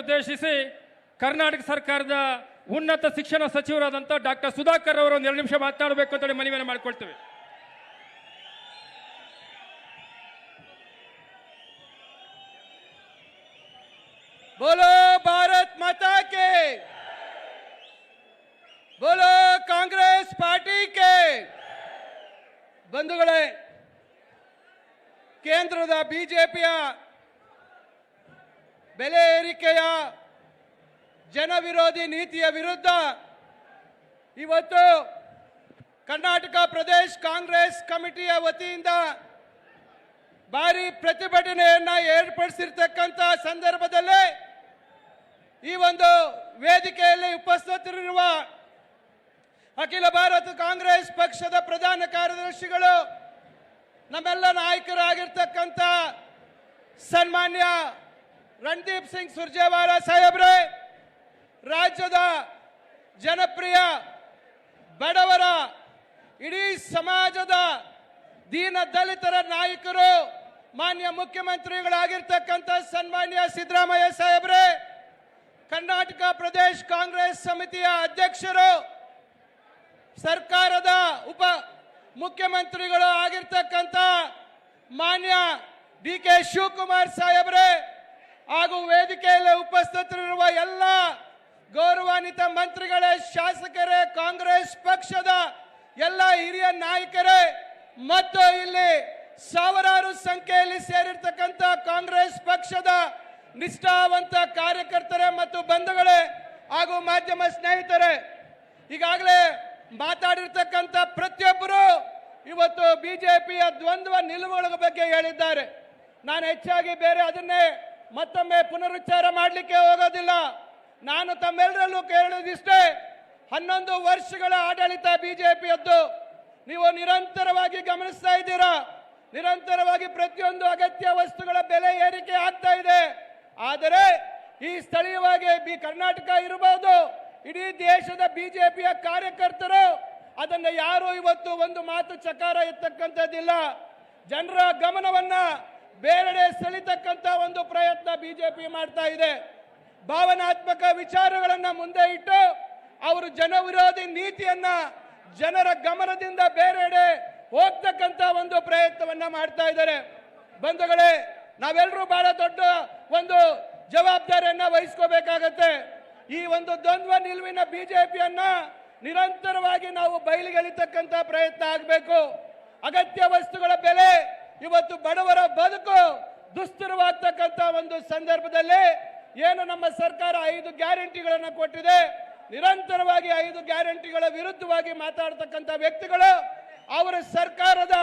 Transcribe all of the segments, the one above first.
ಉದ್ದೇಶಿಸಿ ಕರ್ನಾಟಕ ಸರ್ಕಾರದ ಉನ್ನತ ಶಿಕ್ಷಣ ಸಚಿವರಾದಂಥ ಡಾಕ್ಟರ್ ಸುಧಾಕರ್ ಅವರು ಒಂದು ಎರಡು ನಿಮಿಷ ಮಾತನಾಡಬೇಕು ಅಂತೇಳಿ ಮನವಿಯನ್ನು ಮಾಡಿಕೊಳ್ತೇವೆ. ಬೋಲೋ ಭಾರತ್ ಮಾತಾ ಕೆ! ಬೋಲೋ ಕಾಂಗ್ರೆಸ್ ಪಾರ್ಟಿ ಕೆ! ಬಂಧುಗಳೇ, ಕೇಂದ್ರದ ಬಿಜೆಪಿಯ ಬೆಲೆ ಏರಿಕೆಯ ಜನವಿರೋಧಿ ನೀತಿಯ ವಿರುದ್ಧ ಇವತ್ತು ಕರ್ನಾಟಕ ಪ್ರದೇಶ್ ಕಾಂಗ್ರೆಸ್ ಕಮಿಟಿಯ ವತಿಯಿಂದ ಭಾರಿ ಪ್ರತಿಭಟನೆಯನ್ನು ಏರ್ಪಡಿಸಿರ್ತಕ್ಕಂಥ ಸಂದರ್ಭದಲ್ಲಿ ಈ ಒಂದು ವೇದಿಕೆಯಲ್ಲಿ ಉಪಸ್ಥಿತರಿರುವ ಅಖಿಲ ಭಾರತ ಕಾಂಗ್ರೆಸ್ ಪಕ್ಷದ ಪ್ರಧಾನ ಕಾರ್ಯದರ್ಶಿಗಳು, ನಮ್ಮೆಲ್ಲ ನಾಯಕರಾಗಿರ್ತಕ್ಕಂಥ ಸನ್ಮಾನ್ಯ ರಣದೀಪ್ ಸಿಂಗ್ ಸುರ್ಜೇವಾಲಾ ಸಾಹೇಬ್ರೆ, ರಾಜ್ಯದ ಜನಪ್ರಿಯ ಬಡವರ, ಇಡೀ ಸಮಾಜದ ದೀನ ದಲಿತರ ನಾಯಕರು, ಮಾನ್ಯ ಮುಖ್ಯಮಂತ್ರಿಗಳಾಗಿರ್ತಕ್ಕಂಥ ಸನ್ಮಾನ್ಯ ಸಿದ್ದರಾಮಯ್ಯ ಸಾಹೇಬ್ರೆ, ಕರ್ನಾಟಕ ಪ್ರದೇಶ ಕಾಂಗ್ರೆಸ್ ಸಮಿತಿಯ ಅಧ್ಯಕ್ಷರು, ಸರ್ಕಾರದ ಉಪ ಮುಖ್ಯಮಂತ್ರಿಗಳು ಆಗಿರ್ತಕ್ಕಂಥ ಮಾನ್ಯ ಡಿ ಕೆ ಶಿವಕುಮಾರ್ ಸಾಹೇಬ್ರೆ ಹಾಗೂ ವೇದಿಕೆಯಲ್ಲಿ ಉಪಸ್ಥಿತರಿರುವ ಎಲ್ಲ ಗೌರವಾನ್ವಿತ ಮಂತ್ರಿಗಳೇ, ಶಾಸಕರೇ, ಕಾಂಗ್ರೆಸ್ ಪಕ್ಷದ ಎಲ್ಲ ಹಿರಿಯ ನಾಯಕರೇ, ಮತ್ತು ಇಲ್ಲಿ ಸಾವಿರಾರು ಸಂಖ್ಯೆಯಲ್ಲಿ ಸೇರಿರ್ತಕ್ಕಂಥ ಕಾಂಗ್ರೆಸ್ ಪಕ್ಷದ ನಿಷ್ಠಾವಂತ ಕಾರ್ಯಕರ್ತರೇ ಮತ್ತು ಬಂಧುಗಳೇ ಹಾಗೂ ಮಾಧ್ಯಮ ಸ್ನೇಹಿತರೆ, ಈಗಾಗಲೇ ಮಾತಾಡಿರ್ತಕ್ಕಂಥ ಪ್ರತಿಯೊಬ್ಬರು ಇವತ್ತು ಬಿಜೆಪಿಯ ದ್ವಂದ್ವ ನಿಲುವುಗಳ ಬಗ್ಗೆ ಹೇಳಿದ್ದಾರೆ. ನಾನು ಹೆಚ್ಚಾಗಿ ಬೇರೆ ಅದನ್ನೇ ಮತ್ತೊಮ್ಮೆ ಪುನರುಚ್ಚಾರ ಮಾಡಲಿಕ್ಕೆ ಹೋಗೋದಿಲ್ಲ. ನಾನು ತಮ್ಮೆಲ್ಲರಲ್ಲೂ ಕೇಳುವುದಿಷ್ಟೇ, ಹನ್ನೊಂದು ವರ್ಷಗಳ ಆಡಳಿತ ಬಿಜೆಪಿಯದ್ದು. ನೀವು ನಿರಂತರವಾಗಿ ಗಮನಿಸ್ತಾ ಇದ್ದೀರಾ? ನಿರಂತರವಾಗಿ ಪ್ರತಿಯೊಂದು ಅಗತ್ಯ ವಸ್ತುಗಳ ಬೆಲೆ ಏರಿಕೆ ಆಗ್ತಾ ಇದೆ. ಆದರೆ ಈ ಸ್ಥಳೀಯವಾಗಿ ಬಿ ಕರ್ನಾಟಕ ಇರಬಹುದು. ಇಡೀ ದೇಶದ ಬಿಜೆಪಿಯ ಕಾರ್ಯಕರ್ತರು ಅದನ್ನು ಯಾರು ಇವತ್ತು ಒಂದು ಮಾತು ಚಕಾರ ಎತ್ತಕ್ಕಂಥದ್ದಿಲ್ಲ. ಜನರ ಗಮನವನ್ನ ಬೇರೆಡೆ ಸೆಳಿತಕ್ಕಂಥ ಒಂದು ಪ್ರಯತ್ನ ಬಿಜೆಪಿ ಮಾಡ್ತಾ ಇದೆ. ಭಾವನಾತ್ಮಕ ವಿಚಾರಗಳನ್ನ ಮುಂದೆ ಇಟ್ಟು ಅವರು ಜನವಿರೋಧಿ ನೀತಿಯನ್ನ ಜನರ ಗಮನದಿಂದ ಬೇರೆಡೆ ಹೋಗ್ತಕ್ಕಂಥ ಒಂದು ಪ್ರಯತ್ನವನ್ನ ಮಾಡ್ತಾ ಇದ್ದಾರೆ. ಬಂಧುಗಳೇ ನಾವೆಲ್ಲರೂ ಬಹಳ ದೊಡ್ಡ ಒಂದು ಜವಾಬ್ದಾರಿಯನ್ನ ವಹಿಸ್ಕೋಬೇಕಾಗತ್ತೆ. ಈ ಒಂದು ದ್ವಂದ್ವ ನಿಲುವಿನ ಬಿಜೆಪಿಯನ್ನ ನಿರಂತರವಾಗಿ ನಾವು ಬಯಲಿಗೆಳಿತಕ್ಕಂಥ ಪ್ರಯತ್ನ ಆಗಬೇಕು. ಅಗತ್ಯ ವಸ್ತುಗಳ ಬೆಲೆ ಇವತ್ತು ಬಡವರ ಬದುಕು ದುಸ್ತರವಾಗ್ತಕ್ಕಂಥ ಒಂದು ಸಂದರ್ಭದಲ್ಲಿ ಏನು ನಮ್ಮ ಸರ್ಕಾರ ಐದು ಗ್ಯಾರಂಟಿಗಳನ್ನು ಕೊಟ್ಟಿದೆ. ನಿರಂತರವಾಗಿ ಐದು ಗ್ಯಾರಂಟಿಗಳ ವಿರುದ್ಧವಾಗಿ ಮಾತಾಡ್ತಕ್ಕಂಥ ವ್ಯಕ್ತಿಗಳು, ಅವರ ಸರ್ಕಾರದ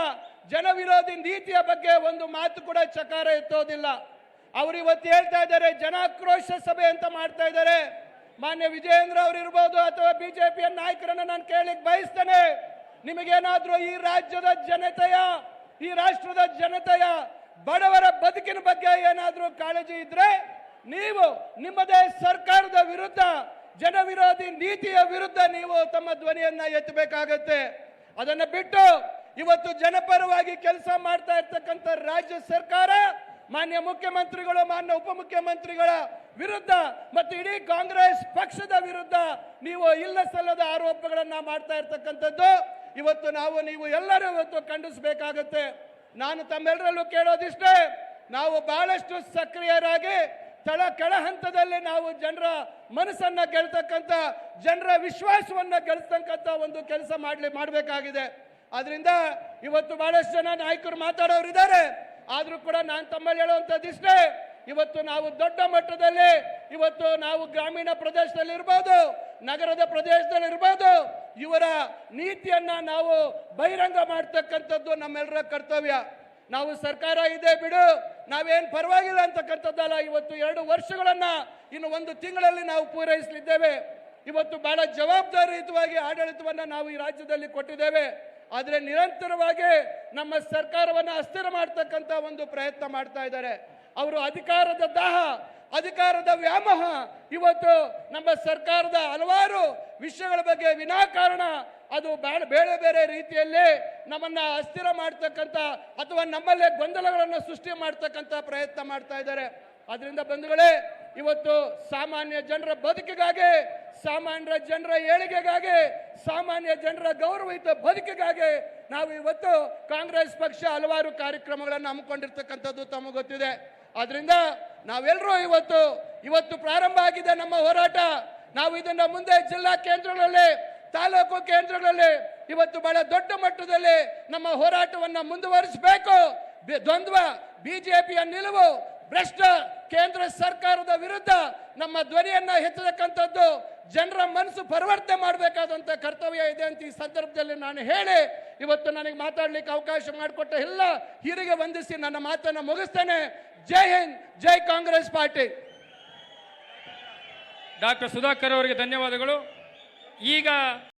ಜನವಿರೋಧಿ ನೀತಿಯ ಬಗ್ಗೆ ಒಂದು ಮಾತು ಕೂಡ ಚಕಾರ ಎತ್ತೋದಿಲ್ಲ. ಅವರು ಇವತ್ತು ಹೇಳ್ತಾ ಇದ್ದಾರೆ, ಜನಾಕ್ರೋಶ ಸಭೆ ಅಂತ ಮಾಡ್ತಾ ಇದ್ದಾರೆ. ಮಾನ್ಯ ವಿಜಯೇಂದ್ರ ಅವರು ಇರ್ಬೋದು ಅಥವಾ ಬಿಜೆಪಿಯ ನಾಯಕರನ್ನ ನಾನು ಕೇಳಲಿಕ್ಕೆ ಬಯಸ್ತೇನೆ. ನಿಮಗೇನಾದ್ರೂ ಈ ರಾಜ್ಯದ ಜನತೆಯ ಈ ರಾಷ್ಟ್ರದ ಜನತೆಯ ಬಡವರ ಬದುಕಿನ ಬಗ್ಗೆ ಏನಾದರೂ ಕಾಳಜಿ ಇದ್ರೆ ನೀವು ನಿಮ್ಮದೇ ಸರ್ಕಾರದ ವಿರುದ್ಧ, ಜನವಿರೋಧಿ ನೀತಿಯ ವಿರುದ್ಧ ನೀವು ತಮ್ಮ ಧ್ವನಿಯನ್ನ ಎತ್ತಬೇಕಾಗತ್ತೆ. ಅದನ್ನ ಬಿಟ್ಟು ಇವತ್ತು ಜನಪರವಾಗಿ ಕೆಲಸ ಮಾಡ್ತಾ ಇರ್ತಕ್ಕಂಥ ರಾಜ್ಯ ಸರ್ಕಾರ, ಮಾನ್ಯ ಮುಖ್ಯಮಂತ್ರಿಗಳು, ಮಾನ್ಯ ಉಪಮುಖ್ಯಮಂತ್ರಿಗಳ ವಿರುದ್ಧ ಮತ್ತು ಇಡೀ ಕಾಂಗ್ರೆಸ್ ಪಕ್ಷದ ವಿರುದ್ಧ ನೀವು ಇಲ್ಲ ಸಲ್ಲದ ಆರೋಪಗಳನ್ನ ಮಾಡ್ತಾ ಇರ್ತಕ್ಕಂಥದ್ದು. ಇವತ್ತು ನಾವು ನೀವು ಎಲ್ಲರೂ ಇವತ್ತು ಖಂಡಿಸಬೇಕಾಗತ್ತೆ. ನಾನು ತಮ್ಮೆಲ್ಲರಲ್ಲೂ ಕೇಳೋದಿಷ್ಟೇ, ನಾವು ಬಹಳಷ್ಟು ಸಕ್ರಿಯರಾಗಿ ತಳ ಕೆಳ ಹಂತದಲ್ಲಿ ನಾವು ಜನರ ಮನಸ್ಸನ್ನ ಗೆಲ್ತಕ್ಕಂಥ, ಜನರ ವಿಶ್ವಾಸವನ್ನ ಗೆಲ್ತಕ್ಕಂಥ ಒಂದು ಕೆಲಸ ಮಾಡ್ಲಿ, ಮಾಡಬೇಕಾಗಿದೆ. ಅದರಿಂದ ಇವತ್ತು ಬಹಳಷ್ಟು ಜನ ನಾಯಕರು ಮಾತಾಡೋರಿದ್ದಾರೆ. ಆದರೂ ಕೂಡ ನಾನು ತಮ್ಮಲ್ಲಿ ಹೇಳುವಂಥದ್ದಿಷ್ಟೇ ಇವತ್ತು ನಾವು ದೊಡ್ಡ ಮಟ್ಟದಲ್ಲಿ, ಇವತ್ತು ನಾವು ಗ್ರಾಮೀಣ ಪ್ರದೇಶದಲ್ಲಿ ಇರ್ಬೋದು ನಗರದ ಪ್ರದೇಶದಲ್ಲಿ ಇರ್ಬೋದು ಇವರ ನೀತಿಯನ್ನ ನಾವು ಬಹಿರಂಗ ಮಾಡ್ತಕ್ಕಂಥದ್ದು ನಮ್ಮೆಲ್ಲರ ಕರ್ತವ್ಯ. ನಾವು ಸರ್ಕಾರ ಇದೆ ಬಿಡು, ನಾವೇನ್ ಪರವಾಗಿಲ್ಲ ಅಂತಕ್ಕಂಥದ್ದಲ್ಲ. ಇವತ್ತು ಎರಡು ವರ್ಷಗಳನ್ನ ಇನ್ನು ಒಂದು ತಿಂಗಳಲ್ಲಿ ನಾವು ಪೂರೈಸಲಿದ್ದೇವೆ. ಇವತ್ತು ಬಹಳ ಜವಾಬ್ದಾರಿಯುತವಾಗಿ ಆಡಳಿತವನ್ನ ನಾವು ಈ ರಾಜ್ಯದಲ್ಲಿ ಕೊಟ್ಟಿದ್ದೇವೆ. ಆದರೆ ನಿರಂತರವಾಗಿ ನಮ್ಮ ಸರ್ಕಾರವನ್ನ ಅಸ್ಥಿರ ಮಾಡ್ತಕ್ಕಂಥ ಒಂದು ಪ್ರಯತ್ನ ಮಾಡ್ತಾ ಇದ್ದಾರೆ. ಅವರು ಅಧಿಕಾರದ ದಾಹ ಅಧಿಕಾರದ ವ್ಯಾಮೋಹ ಇವತ್ತು ನಮ್ಮ ಸರ್ಕಾರದ ಹಲವಾರು ವಿಷಯಗಳ ಬಗ್ಗೆ ವಿನಾಕಾರಣ. ಅದು ಬೇರೆ ಬೇರೆ ರೀತಿಯಲ್ಲಿ ನಮ್ಮನ್ನ ಅಸ್ಥಿರ ಮಾಡ್ತಕ್ಕಂಥ ಅಥವಾ ನಮ್ಮಲ್ಲೇ ಗೊಂದಲಗಳನ್ನು ಸೃಷ್ಟಿ ಮಾಡ್ತಕ್ಕಂಥ ಪ್ರಯತ್ನ ಮಾಡ್ತಾ ಇದ್ದಾರೆ. ಅದರಿಂದ ಬಂಧುಗಳೇ, ಇವತ್ತು ಸಾಮಾನ್ಯ ಜನರ ಬದುಕಿಗಾಗಿ, ಸಾಮಾನ್ಯ ಜನರ ಏಳಿಗೆಗಾಗಿ, ಸಾಮಾನ್ಯ ಜನರ ಗೌರವಯುತ ಬದುಕಿಗಾಗಿ ನಾವು ಇವತ್ತು ಕಾಂಗ್ರೆಸ್ ಪಕ್ಷ ಹಲವಾರು ಕಾರ್ಯಕ್ರಮಗಳನ್ನು ಹಮ್ಮಿಕೊಂಡಿರ್ತಕ್ಕಂಥದ್ದು ತಮಗೆ ಗೊತ್ತಿದೆ. ಆದ್ರಿಂದ ನಾವೆಲ್ಲರೂ ಇವತ್ತು ಇವತ್ತು ಪ್ರಾರಂಭ ಆಗಿದೆ ನಮ್ಮ ಹೋರಾಟ. ನಾವು ಇದನ್ನ ಮುಂದೆ ಜಿಲ್ಲಾ ಕೇಂದ್ರಗಳಲ್ಲಿ, ತಾಲೂಕು ಕೇಂದ್ರಗಳಲ್ಲಿ, ಇವತ್ತು ಬಹಳ ದೊಡ್ಡ ಮಟ್ಟದಲ್ಲಿ ನಮ್ಮ ಹೋರಾಟವನ್ನು ಮುಂದುವರಿಸಬೇಕು. ದ್ವಂದ್ವ, ಬಿಜೆಪಿಯ ನಿಲುವು, ಭ್ರಷ್ಟ ಕೇಂದ್ರ ಸರ್ಕಾರದ ವಿರುದ್ಧ ನಮ್ಮ ಧ್ವನಿಯನ್ನ ಹೆಚ್ಚತಕ್ಕಂಥದ್ದು ಜನರ ಮನಸ್ಸು ಪರಿವರ್ತನೆ ಮಾಡಬೇಕಾದಂತ ಕರ್ತವ್ಯ ಇದೆ ಅಂತ ಈ ಸಂದರ್ಭದಲ್ಲಿ ನಾನು ಹೇಳಿ ಇವತ್ತು ನನಗೆ ಮಾತಾಡ್ಲಿಕ್ಕೆ ಅವಕಾಶ ಮಾಡಿಕೊಟ್ಟ ಎಲ್ಲ ಹಿರಿಗೆ ವಂದಿಸಿ ನನ್ನ ಮಾತನ್ನು ಮುಗಿಸ್ತೇನೆ. ಜೈ ಹಿಂದ್, ಜೈ ಕಾಂಗ್ರೆಸ್ ಪಾರ್ಟಿ. ಡಾಕ್ಟರ್ ಸುಧಾಕರ್ ಅವರಿಗೆ ಧನ್ಯವಾದಗಳು. ಈಗ